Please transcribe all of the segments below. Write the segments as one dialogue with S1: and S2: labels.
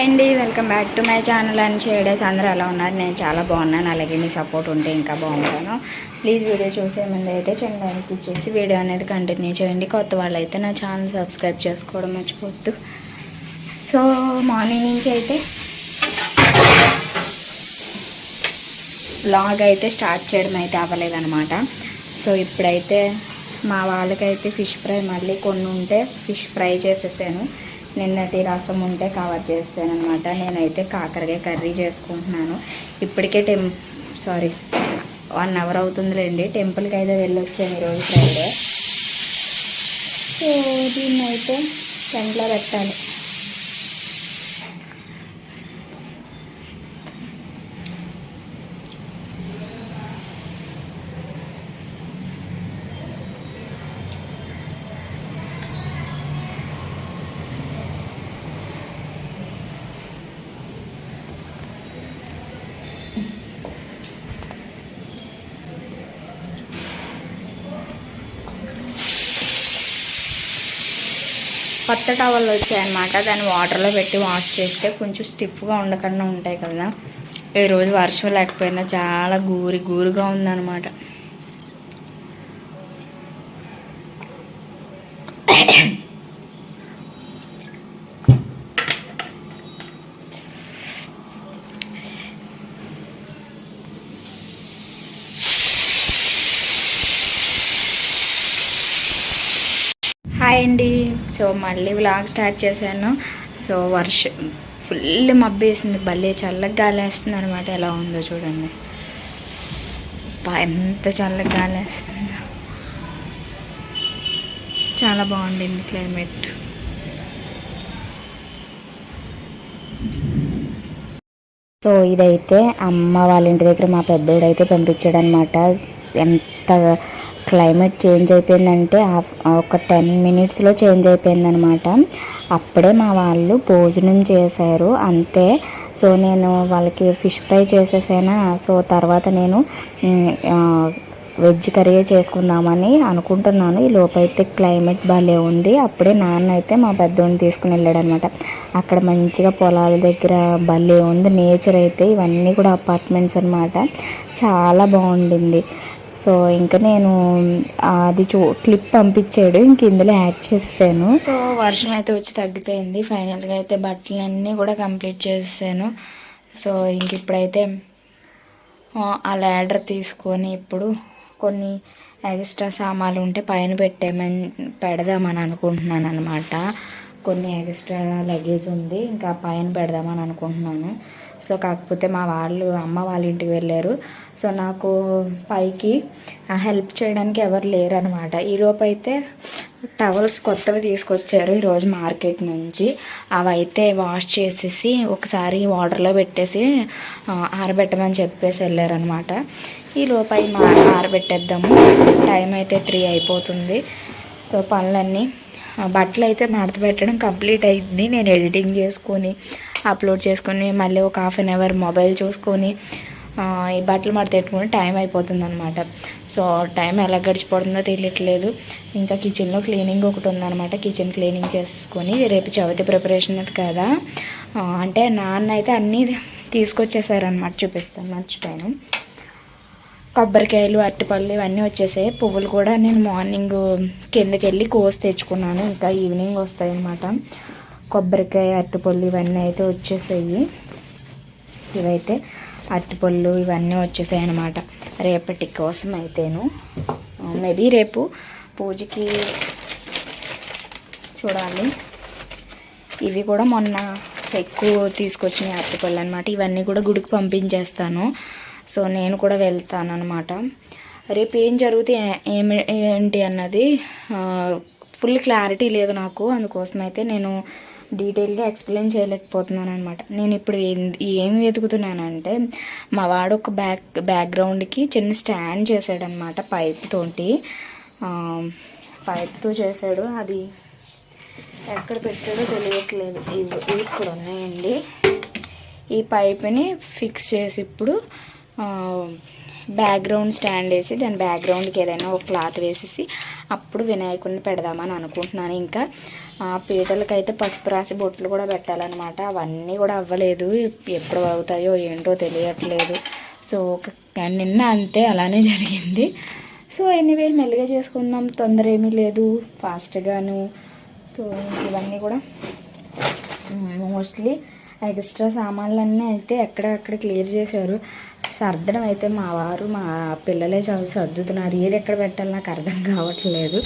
S1: Hi అండి welcome back to my channel and షేడేస్ అందరూ ఎలా ఉన్నారు? నేను చాలా బాగున్నాను. అలాగే మీ సపోర్ట్ ఉంటే ఇంకా బాగుంటాను. ప్లీజ్ వీడియో చూసే ముందు అయితే ఛానల్కి ఇచ్చేసి వీడియో అనేది కంటిన్యూ చేయండి. కొత్త వాళ్ళు అయితే నా ఛానల్ సబ్స్క్రైబ్ చేసుకోవడం మర్చిపోద్దు సో మార్నింగ్ నుంచి అయితే బ్లాగ్ అయితే స్టార్ట్ చేయడం అయితే అవ్వలేదన్నమాట. సో ఇప్పుడైతే మా వాళ్ళకైతే ఫిష్ ఫ్రై మళ్ళీ కొన్ని ఉంటే ఫిష్ ఫ్రై చేసేసాను. నిన్నటి రసం ఉంటే కవర్ చేస్తాను అనమాట నేనైతే కాకరకాయ కర్రీ చేసుకుంటున్నాను. ఇప్పటికే టెం సారీ వన్ అవర్ అవుతుందిలేండి. టెంపుల్కి అయితే వెళ్ళొచ్చాను ఈరోజు ఫ్రైడే సో దీన్ని అయితే సెంట్లో పెట్టాలి. కొత్త టవల్ వచ్చాయన్నమాట. దాన్ని వాటర్లో పెట్టి వాష్ చేస్తే కొంచెం స్టిఫ్గా ఉండకుండా ఉంటాయి కదా. ఈరోజు వర్షం లేకపోయినా చాలా గూరి గూరుగా ఉందన్నమాట హాయ్ అండి సో మళ్ళీ వ్లాగ్ స్టార్ట్ చేశాను. సో వర్షం ఫుల్ మబ్బేసింది. భలే చల్లగా గాలి వేస్తుంది అనమాట ఎలా ఉందో చూడండి. ఎంత చల్లగా గాలి వేస్తుందో చాలా బాగుండింది క్లైమేట్ సో ఇదైతే అమ్మ వాళ్ళ ఇంటి దగ్గర మా పెద్దోడైతే అయితే పంపించాడు ఎంత క్లైమేట్ చేంజ్ అయిపోయిందంటే ఒక టెన్ మినిట్స్లో చేంజ్ అయిపోయిందనమాట అప్పుడే మా వాళ్ళు భోజనం చేశారు. అంతే. సో నేను వాళ్ళకి ఫిష్ ఫ్రై చేసేసానా. సో తర్వాత నేను వెజ్ కర్రీ చేసుకుందామని అనుకుంటున్నాను. ఈ లోపైతే క్లైమేట్ భలే ఉంది. అప్పుడే నాన్న అయితే మా పెద్దోడిని తీసుకుని వెళ్ళాడనమాట అక్కడ మంచిగా పొలాల దగ్గర భలే ఉంది. నేచర్ అయితే ఇవన్నీ కూడా అపార్ట్మెంట్స్ అనమాట చాలా బాగుండింది. సో ఇంకా నేను అది చూ క్లిప్ పంపించాడు ఇంక ఇందులో యాడ్ చేసేసాను. సో వర్షం అయితే వచ్చి తగ్గిపోయింది. ఫైనల్గా అయితే బట్టలన్నీ కూడా కంప్లీట్ చేసేసాను. సో ఇంక ఇప్పుడైతే ఆ, ల్యాడర్ తీసుకొని ఇప్పుడు కొన్ని ఎక్స్ట్రా సామాన్లు ఉంటే పైన పెట్టేమని పెడదామని అనుకుంటున్నాను అనమాట కొన్ని ఎక్స్ట్రా లగేజ్ ఉంది ఇంకా పైన పెడదామని అనుకుంటున్నాను. సో కాకపోతే మా వాళ్ళు అమ్మ వాళ్ళ ఇంటికి వెళ్ళారు. సో నాకు పైకి హెల్ప్ చేయడానికి ఎవరు లేరనమాట ఈలోపు అయితే టవల్స్ కొత్తవి తీసుకొచ్చారు ఈరోజు మార్కెట్ నుంచి. అవి అయితే వాష్ చేసేసి ఒకసారి వాటర్లో పెట్టేసి ఆరబెట్టమని చెప్పేసి వెళ్ళారనమాట ఈ మా ఆరబెట్టేద్దాము. టైం అయితే త్రీ అయిపోతుంది. సో పనులన్నీ బట్టలు అయితే మడత పెట్టడం కంప్లీట్ అయింది. నేను ఎడిటింగ్ చేసుకొని అప్లోడ్ చేసుకొని మళ్ళీ ఒక హాఫ్ అన్ అవర్ మొబైల్ చూసుకొని ఈ బట్టలు మడత టైం అయిపోతుంది అనమాట సో టైం ఎలా గడిచిపోతుందో తెలియట్లేదు. ఇంకా కిచెన్లో క్లీనింగ్ ఒకటి ఉందన్నమాట. కిచెన్ క్లీనింగ్ చేసుకొని రేపు చవితి ప్రిపరేషన్ కదా. అంటే నాన్న అయితే అన్నీ తీసుకొచ్చేసారనమాట చూపిస్తాను మర్చిపోయాను. కొబ్బరికాయలు అరటిపళ్ళు ఇవన్నీ వచ్చేసాయి. పువ్వులు కూడా నేను మార్నింగ్ కిందకి వెళ్ళి కోసి తెచ్చుకున్నాను. ఇంకా ఈవినింగ్ వస్తాయి అన్నమాట కొబ్బరికాయ అరటిపళ్ళు ఇవన్నీ అయితే వచ్చేసాయి. ఇవైతే అరటిపళ్ళు ఇవన్నీ వచ్చేసాయి అనమాట రేపటి కోసం అయితేను. మేబీ రేపు పూజకి చూడాలి. ఇవి కూడా మొన్న ఎక్కువ తీసుకొచ్చిన అరటిపళ్ళు అనమాట ఇవన్నీ కూడా గుడికి పంపించేస్తాను. సో నేను కూడా వెళ్తాను అనమాట రేపు ఏం జరుగుతే ఏమి ఏంటి అన్నది ఫుల్ క్లారిటీ లేదు నాకు. అందుకోసం అయితే నేను డీటెయిల్గా ఎక్స్ప్లెయిన్ చేయలేకపోతున్నాను అనమాట నేను ఇప్పుడు ఏం- వెతుకుతున్నానంటే మా వాడు ఒక బ్యాక్ బ్యాక్గ్రౌండ్కి చిన్న స్టాండ్ చేశాడనమాట పైప్ తోటి. పైప్తో చేశాడు. అది ఎక్కడ పెట్టాడో తెలియట్లేదు. ఇవి ఇవి ఇక్కడ ఉన్నాయండి. ఈ పైప్ని ఫిక్స్ చేసి ఇప్పుడు బ్యాక్గ్రౌండ్ స్టాండ్ వేసి దాని బ్యాక్గ్రౌండ్కి ఏదైనా ఒక క్లాత్ వేసేసి అప్పుడు వినాయకుడిని పెడదామని అనుకుంటున్నాను. ఇంకా ఆ పీటలకైతే పసుపు రాసి బొట్లు కూడా పెట్టాలన్నమాట. అవన్నీ కూడా అవ్వలేదు. ఎప్పుడు అవుతాయో ఏంటో తెలియట్లేదు. సో నిన్న అంతే అలానే జరిగింది. సో ఎనీవే మెల్లిగా చేసుకుందాం. తొందర ఏమీ లేదు. ఫాస్ట్గాను. సో ఇవన్నీ కూడా మోస్ట్లీ ఎక్స్ట్రా సామాన్లన్నీ అయితే ఎక్కడక్కడ క్లియర్ చేశారు. సర్దడం అయితే మా వారు మా పిల్లలే చాలా సర్దుతున్నారు. ఏది ఎక్కడ పెట్టాలి నాకు అర్థం కావట్లేదు.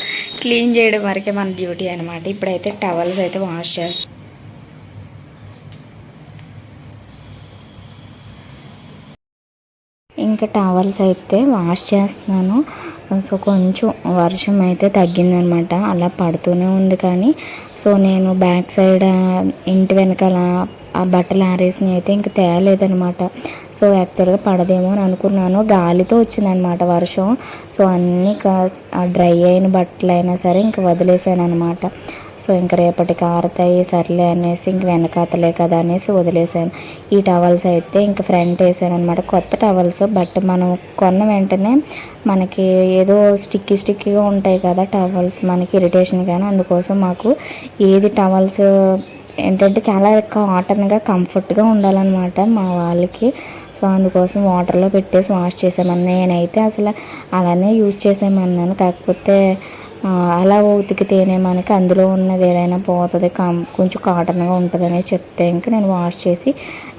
S1: క్లీన్ చేయడం వరకే మన డ్యూటీ అనమాట ఇప్పుడైతే టవల్స్ అయితే వాష్ చేస్తాం ఇంకా టవల్స్ అయితే వాష్ చేస్తున్నాను. సో కొంచెం వర్షం అయితే తగ్గిందనమాట అలా పడుతూనే ఉంది కానీ సో నేను బ్యాక్ సైడ్ ఇంటి వెనకాల ఆ బట్టలు ఆరేసినవి అయితే ఇంక తేలేదనమాట సో యాక్చువల్గా పడదేమో అని అనుకున్నాను. గాలితో వచ్చిందనమాట వర్షం. సో అన్నీ డ్రై అయిన బట్టలైనా సరే ఇంక వదిలేసాను అనమాట సో ఇంక రేపటికి ఆరుతాయి సర్లే అనేసి ఇంక వెనకాతలే కదా అనేసి వదిలేసాను. ఈ టవల్స్ అయితే ఇంక ఫ్రంట్ వేసాను అనమాట కొత్త టవల్స్ బట్ మనం కొన్న వెంటనే మనకి ఏదో స్టిక్కీ స్టిక్కీగా ఉంటాయి కదా టవల్స్ మనకి ఇరిటేషన్ కానీ అందుకోసం మాకు ఏది టవల్స్ ఏంటంటే చాలా కాటన్గా కంఫర్ట్గా ఉండాలన్నమాట మా వాళ్ళకి. సో అందుకోసం వాటర్లో పెట్టేసి వాష్ చేసామని నేనైతే అసలు అలానే యూజ్ చేసామన్నాను. కాకపోతే అలా ఉతికితేనే మనకి అందులో ఉన్నది ఏదైనా పోతుంది కం కొంచెం కాటన్గా ఉంటుందని చెప్తే ఇంకా నేను వాష్ చేసి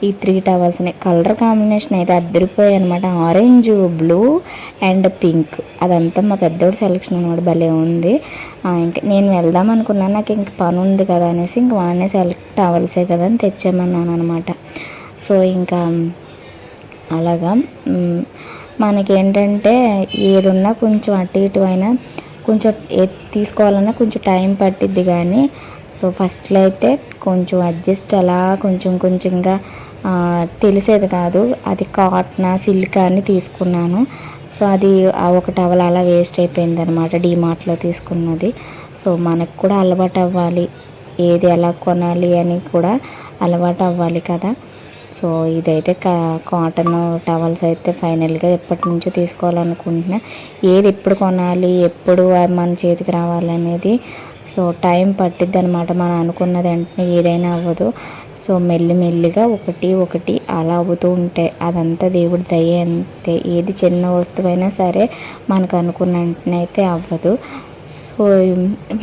S1: ఈ త్రీ టవల్స్ని కలర్ కాంబినేషన్ అయితే అద్దరిపోయాయి అనమాట ఆరెంజ్ బ్లూ అండ్ పింక్. అదంతా మా పెద్దోడు సెలెక్షన్ అనమాట భలే ఉంది. ఇంకా నేను వెళ్దాం అనుకున్నాను నాకు ఇంక పని ఉంది కదా అనేసి ఇంక వాడినే సెలెక్ట్ టవల్సే కదా అని తెచ్చామన్నాను అనమాట సో ఇంకా అలాగా మనకేంటంటే ఏదున్నా కొంచెం అటు ఇటు అయినా కొంచెం తీసుకోవాలన్నా కొంచెం టైం పట్టిద్ది కానీ సో ఫస్ట్లో అయితే కొంచెం అడ్జస్ట్ అలా కొంచెం కొంచెంగా తెలిసేది కాదు. అది కాటన్ సిల్క్ అని తీసుకున్నాను. సో అది ఒక టవల్ అలా వేస్ట్ అయిపోయింది అనమాట డీమార్ట్లో తీసుకున్నది. సో మనకు కూడా అలవాటు అవ్వాలి ఏది ఎలా కొనాలి అని కూడా అలవాటు అవ్వాలి కదా. సో ఇదైతే కా కాటన్ టవల్స్ అయితే ఫైనల్గా ఎప్పటి నుంచో తీసుకోవాలనుకుంటున్నా. ఏది ఎప్పుడు కొనాలి ఎప్పుడు మన చేతికి రావాలనేది సో టైం పట్టిద్ది అనమాట మనం అనుకున్నది వెంటనే ఏదైనా అవ్వదు. సో మెల్లి మెల్లిగా ఒకటి ఒకటి అలా అవుతూ ఉంటాయి అదంతా దేవుడి దయ అంతే. ఏది చిన్న వస్తువైనా సరే మనకు అనుకున్న వెంటనే అయితే అవ్వదు. సో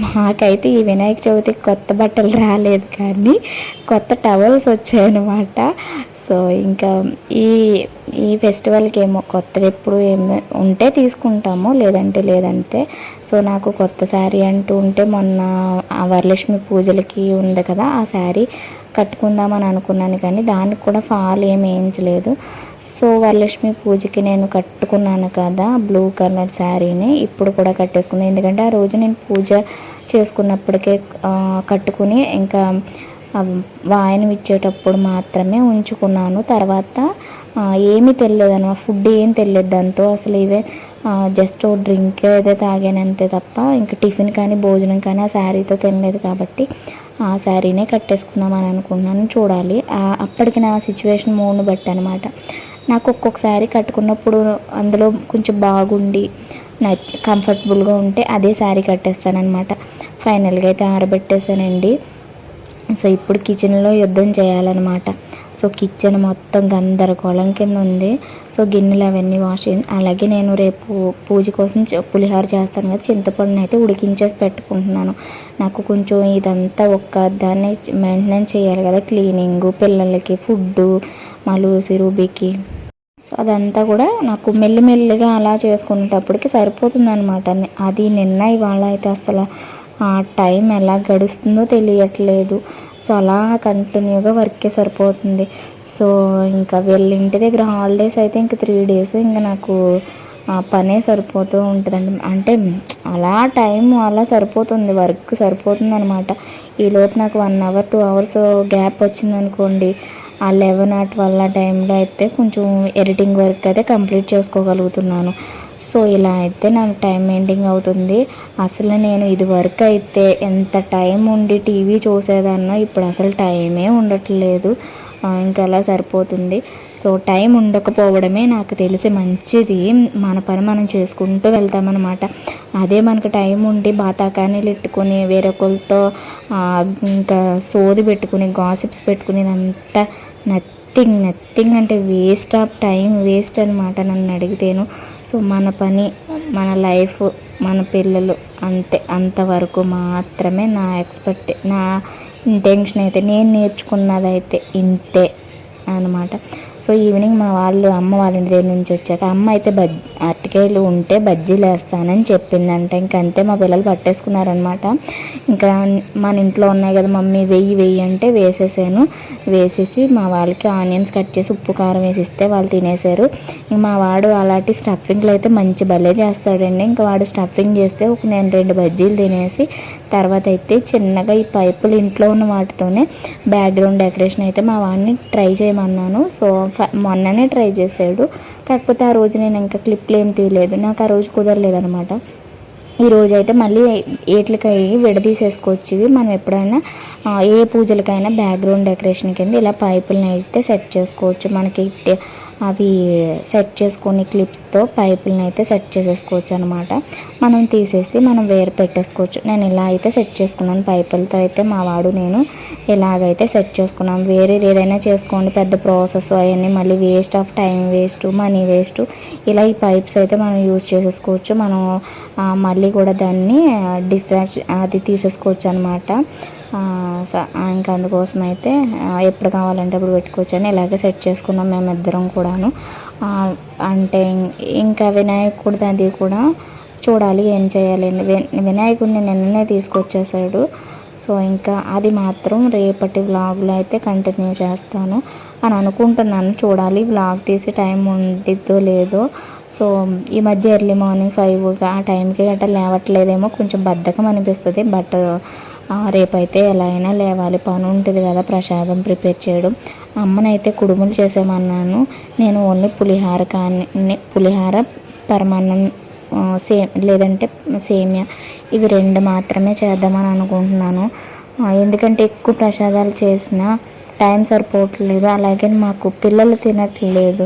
S1: మాకైతే ఈ వినాయక చవితికి కొత్త బట్టలు రాలేదు కానీ కొత్త టవల్స్ వచ్చాయన్నమాట. సో ఇంకా ఈ ఈ ఫెస్టివల్కి ఏమో కొత్తవి ఎప్పుడు ఏమో ఉంటే తీసుకుంటాము లేదంటే లేదంటే సో నాకు కొత్త శారీ అంటూ ఉంటే మొన్న వరలక్ష్మి పూజలకి ఉంది కదా ఆ శారీ కట్టుకుందామని అనుకున్నాను కానీ దానికి కూడా ఫాల్ ఏమి వేయించలేదు. సో వరలక్ష్మి పూజకి నేను కట్టుకున్నాను కదా బ్లూ కలర్ శారీని ఇప్పుడు కూడా కట్టేసుకున్నాను ఎందుకంటే ఆ రోజు నేను పూజ చేసుకున్నప్పటికే కట్టుకుని ఇంకా వాయనం ఇచ్చేటప్పుడు మాత్రమే ఉంచుకున్నాను. తర్వాత ఏమీ తెలియదు ఫుడ్ ఏం తెలియదు దాంతో. అసలు ఇవే జస్ట్ డ్రింక్ ఏదో తాగానంతే తప్ప ఇంకా టిఫిన్ కానీ భోజనం కానీ ఆ శారీతో తినలేదు కాబట్టి ఆ శారీనే కట్టేసుకుందాం అని అనుకున్నాను చూడాలి. అప్పటికి నా సిచ్యువేషన్ మూడ్ని బట్టి అనమాట. నాకు ఒక్కొక్కసారి కట్టుకున్నప్పుడు అందులో కొంచెం బాగుండి నచ్చి కంఫర్టబుల్గా ఉంటే అదే శారీ కట్టేస్తానమాట ఫైనల్గా అయితే ఆరబెట్టేసానండి సో ఇప్పుడు కిచెన్లో యుద్ధం చేయాలన్నమాట. సో కిచెన్ మొత్తం గందరగోళం కింద ఉంది. సో గిన్నెలు అవన్నీ వాష్ అలాగే నేను రేపు పూజ కోసం పులిహోర చేస్తాను కదా చింతపండుని అయితే ఉడికించేసి పెట్టుకుంటున్నాను. నాకు కొంచెం ఇదంతా ఒక్క దాన్ని మెయింటెనెన్స్ చేయాలి కదా క్లీనింగ్ పిల్లలకి ఫుడ్డు మలూసి లూసి రూబీకి సో అదంతా కూడా నాకు మెల్లిమెల్లిగా అలా చేసుకునేటప్పటికి సరిపోతుంది అనమాట అది నిన్న ఇవాళ అయితే అసలు టైం ఎలా గడుస్తుందో తెలియట్లేదు. సో అలా కంటిన్యూగా వర్కే సరిపోతుంది. సో ఇంకా వీళ్ళ ఇంటి దగ్గర హాలిడేస్ అయితే ఇంకా త్రీ డేస్ ఇంకా నాకు పనే సరిపోతూ ఉంటుందండి. అంటే అలా టైం అలా సరిపోతుంది. వర్క్ సరిపోతుంది అనమాట ఈలోపు నాకు one hour two hours gap వచ్చిందనుకోండి ఆ లెవెన్ ఆ ట్వెల్వ్ ఆ టైంలో అయితే కొంచెం ఎడిటింగ్ వర్క్ అయితే కంప్లీట్ చేసుకోగలుగుతున్నాను. సో ఇలా అయితే నాకు టైం ఎండింగ్ అవుతుంది. అసలు నేను ఇది వరకు అయితే ఎంత టైం ఉండి టీవీ చూసేదాన్నో ఇప్పుడు అసలు టైమే ఉండట్లేదు. ఇంకా అలా సరిపోతుంది. సో టైం ఉండకపోవడమే నాకు తెలిసి మంచిది. మన పని మనం చేసుకుంటూ వెళ్తామన్నమాట. అదే మనకు టైం ఉండి బాతాకానీలు పెట్టుకుని వేరొకరితో ఇంకా సోది పెట్టుకుని గాసిప్స్ పెట్టుకుని ఇదంతా నథింగ్ నథింగ్ అంటే వేస్ట్ ఆఫ్ టైం వేస్ట్ అనమాట నన్ను అడిగితేను. సో మన పని మన లైఫ్ మన పిల్లలు అంతే అంతవరకు మాత్రమే నా ఎక్స్పెక్ట్ నా ఇంటెన్షన్ అయితే నేను నేర్చుకున్నదైతే ఇంతే అనమాట సో ఈవినింగ్ మా వాళ్ళు అమ్మ వాళ్ళ ఇంటి దగ్గర నుంచి వచ్చాక అమ్మ అయితే బజ్జీ అరటికాయలు ఉంటే బజ్జీలు వేస్తానని చెప్పిందంట. ఇంక అంతే మా పిల్లలు పట్టేసుకున్నారనమాట. ఇంకా మన ఇంట్లో ఉన్నాయి కదా మమ్మీ వెయ్యి వెయ్యి అంటే వేసేసాను. వేసేసి మా వాళ్ళకి ఆనియన్స్ కట్ చేసి ఉప్పు కారం వేసి ఇస్తే వాళ్ళు తినేశారు మా వాడు అలాంటి స్టఫింగ్లు అయితే మంచి భలే చేస్తాడండి. ఇంకా వాడు స్టఫింగ్ చేస్తే ఒక నేను రెండు బజ్జీలు తినేసి తర్వాత అయితే చిన్నగా ఈ పైపులు ఇంట్లో ఉన్న వాటితోనే బ్యాక్గ్రౌండ్ డెకరేషన్ అయితే మా వాడిని ట్రై చేయమన్నాను. సో మొన్ననే ట్రై చేశాడు. కాకపోతే ఆ రోజు నేను ఇంకా క్లిప్లు ఏం తీయలేదు. నాకు ఆ రోజు కుదరలేదనమాట ఈ రోజు అయితే మళ్ళీ ఏట్లకి విడదీసేసుకోవచ్చు ఇవి మనం ఎప్పుడైనా ఏ పూజలకైనా బ్యాక్గ్రౌండ్ డెకరేషన్ కింద ఇలా పైపులను అయితే సెట్ చేసుకోవచ్చు. మనకి అవి సెట్ చేసుకొని క్లిప్స్తో పైపులను అయితే సెట్ చేసేసుకోవచ్చు అనమాట మనం తీసేసి మనం వేరు పెట్టేసుకోవచ్చు. నేను ఇలా అయితే సెట్ చేసుకున్నాను పైపులతో అయితే మా వాడు నేను ఇలాగైతే సెట్ చేసుకున్నాం. వేరేది ఏదైనా చేసుకోండి పెద్ద ప్రాసెస్ అవన్నీ మళ్ళీ waste of time waste money waste ఇలా ఈ పైప్స్ అయితే మనం యూజ్ చేసేసుకోవచ్చు. మనం మళ్ళీ కూడా దాన్ని డిశ్చార్జ్ అది తీసేసుకోవచ్చు అనమాట ఇంకా అందుకోసం అయితే ఎప్పుడు కావాలంటే అప్పుడు పెట్టుకోవచ్చు అని ఇలాగే సెట్ చేసుకున్నాం మేము ఇద్దరం కూడాను అంటే ఇంకా వినాయకుడిది అది కూడా చూడాలి ఏం చేయాలి. అని. వినాయకుడిని నిన్ననే తీసుకొచ్చేసాడు సో ఇంకా అది మాత్రం రేపటి వ్లాగ్లో అయితే కంటిన్యూ చేస్తాను అని అనుకుంటున్నాను. చూడాలి వ్లాగ్ తీసి టైం ఉండిద్దో లేదో. సో ఈ మధ్య ఎర్లీ మార్నింగ్ ఫైవ్ ఆ టైంకి గట్రా లేవట్లేదేమో కొంచెం బద్ధకం అనిపిస్తుంది. బట్ రేపైతే ఎలా అయినా లేవాలి. పని ఉంటుంది కదా ప్రసాదం ప్రిపేర్ చేయడం. అమ్మనైతే కుడుములు చేసేమన్నాను. నేను ఓన్లీ పులిహార కానీ పులిహార పరమాన్నం సేమ్ లేదంటే సేమియా. ఇవి రెండు మాత్రమే చేద్దామని అనుకుంటున్నాను. ఎందుకంటే ఎక్కువ ప్రసాదాలు చేసిన టైం సరిపోవట్లేదు. అలాగే మాకు పిల్లలు తినట్లేదు.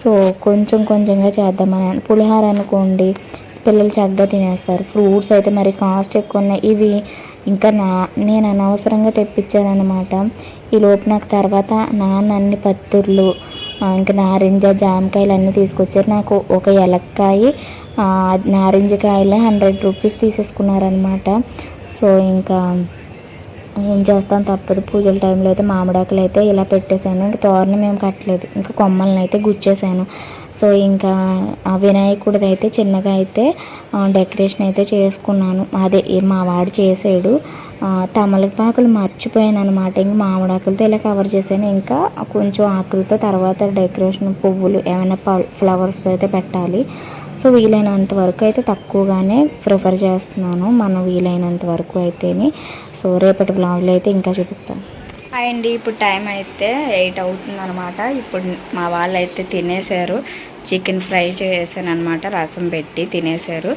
S1: సో కొంచెం కొంచెంగా చేద్దామని పులిహార అనుకోండి పిల్లలు చక్కగా తినేస్తారు. ఫ్రూట్స్ అయితే మరి కాస్ట్ ఎక్కువ ఉన్నాయి. ఇవి ఇంకా నా నేను అనవసరంగా తెప్పించానమాట ఈ లోపు నాకు తర్వాత నాన్న అన్ని పత్తుర్లు ఇంకా నారింజ జామకాయలు అన్నీ తీసుకొచ్చారు. నాకు ఒక ఎలక్కాయ నారింజకాయలే హండ్రెడ్ రూపీస్ తీసేసుకున్నారనమాట సో ఇంకా ఏం చేస్తాం తప్పదు. పూజల టైంలో అయితే మామిడాకులు అయితే ఇలా పెట్టేశాను. ఇంకా తోరణం ఏం కట్టలేదు. ఇంకా కొమ్మలను అయితే గుచ్చేసాను సో ఇంకా ఆ వినాయకుడిది అయితే చిన్నగా అయితే డెకరేషన్ అయితే చేసుకున్నాను. అదే మా వాడు చేసాడు. తమలపాకులు మర్చిపోయాను అనమాట ఇంక మామిడాకులతో ఇలా కవర్ చేశాను. ఇంకా కొంచెం ఆకులతో తర్వాత డెకరేషన్ పువ్వులు ఏమైనా ఫ్లవర్స్తో అయితే పెట్టాలి. సో వీలైనంత వరకు అయితే తక్కువగానే ప్రిఫర్ చేస్తున్నాను. మనం వీలైనంత వరకు అయితేనే. సో రేపటి బ్లాగ్లో అయితే ఇంకా చూపిస్తాను. అండి. ఇప్పుడు టైం అయితే ఎయిట్ అవుతుంది అనమాట ఇప్పుడు మా వాళ్ళు అయితే తినేశారు. చికెన్ ఫ్రై చేసాను అనమాట రసం పెట్టి తినేశారు.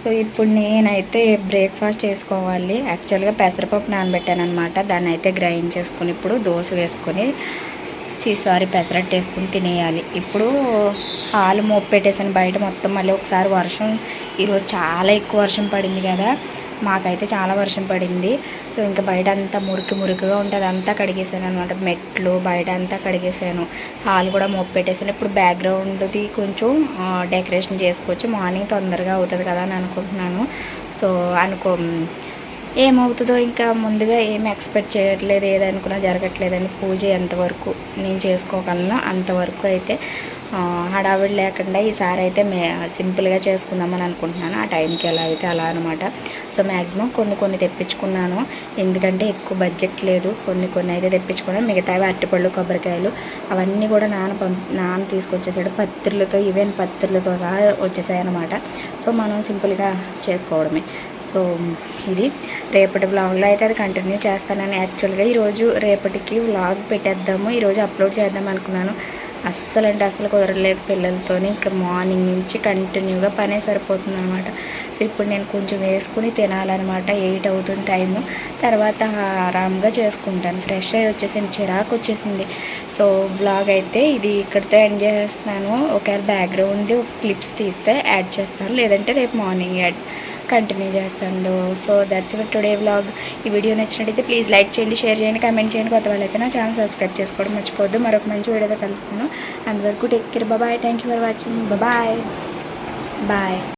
S1: సో ఇప్పుడు నేనైతే బ్రేక్ఫాస్ట్ చేసుకోవాలి. యాక్చువల్గా పెసరపప్పు నానబెట్టాను అనమాట దాన్ని అయితే గ్రైండ్ చేసుకుని ఇప్పుడు దోశ వేసుకొని సీ సారీ పెసరట్టు వేసుకుని తినేయాలి. ఇప్పుడు హాలు మోపు పెట్టేసాను బయట మొత్తం మళ్ళీ ఒకసారి వర్షం ఈరోజు చాలా ఎక్కువ వర్షం పడింది కదా. మాకైతే చాలా వర్షం పడింది. సో ఇంకా బయట అంతా మురికి మురికిగా ఉంటుంది. అంతా కడిగేసాను అనమాట మెట్లు బయట అంతా కడిగేసాను. హాల్ కూడా మోపు పెట్టేసాను. ఇప్పుడు బ్యాక్గ్రౌండ్ది కొంచెం డెకరేషన్ చేసుకోవచ్చు. మార్నింగ్ తొందరగా అవుతుంది కదా అని అనుకుంటున్నాను. సో అనుకో ఏమవుతుందో ఇంకా ముందుగా ఏం ఎక్స్పెక్ట్ చేయట్లేదు ఏదనుకున్నా జరగట్లేదని పూజ ఎంతవరకు నేను చేసుకోగలను అంతవరకు అయితే హడావిడి లేకుండా ఈసారి అయితే మే సింపుల్గా చేసుకుందామని అనుకుంటున్నాను. ఆ టైంకి ఎలా అయితే అలా అనమాట సో మ్యాక్సిమం కొన్ని కొన్ని తెప్పించుకున్నాను. ఎందుకంటే ఎక్కువ బడ్జెట్ లేదు. కొన్ని కొన్ని అయితే తెప్పించుకున్నాను. మిగతావి అరటిపళ్ళు కొబ్బరికాయలు అవన్నీ కూడా నాన్న పంప నాన్న తీసుకొచ్చేసాడు. పత్రులతో ఈవెన్ పత్రులతో సహా వచ్చేసాయి అనమాట సో మనం సింపుల్గా చేసుకోవడమే. సో ఇది. రేపటి బ్లాగ్లో అయితే అది కంటిన్యూ చేస్తానని యాక్చువల్గా ఈరోజు రేపటికి వ్లాగ్ పెట్టేద్దాము. ఈరోజు అప్లోడ్ చేద్దాం అనుకున్నాను. అస్సలు అంటే అసలు కుదరలేదు పిల్లలతో ఇంకా మార్నింగ్ నుంచి కంటిన్యూగా పనే సరిపోతుంది అనమాట సో ఇప్పుడు నేను కొంచెం వేసుకుని తినాలన్నమాట ఎయిట్ అవుతుంది టైము. తర్వాత ఆరామ్గా చేసుకుంటాను. ఫ్రెష్ అయ్యి వచ్చేసింది. చిరాకు వచ్చేసింది. సో బ్లాగ్ అయితే ఇది ఇక్కడితో ఎండ్ చేసేస్తున్నాను. ఒకవేళ బ్యాక్గ్రౌండ్ క్లిప్స్ తీస్తే యాడ్ చేస్తాను. లేదంటే రేపు మార్నింగ్ యాడ్ కంటిన్యూ చేస్తాను సో దట్స్ ఇవర్ టుడే వ్లాగ్ ఈ వీడియో నచ్చినట్టయితే ప్లీజ్ లైక్ చేయండి షేర్ చేయండి కామెంట్ చేయండి. కొత్త వాళ్ళైతే నా ఛానల్ సబ్స్క్రైబ్ చేసుకోవడం మర్చిపోవద్దు. మరొక మంచి వీడియోతో కలుస్తాను. అంతవరకు take care bye thank you for watching bye bye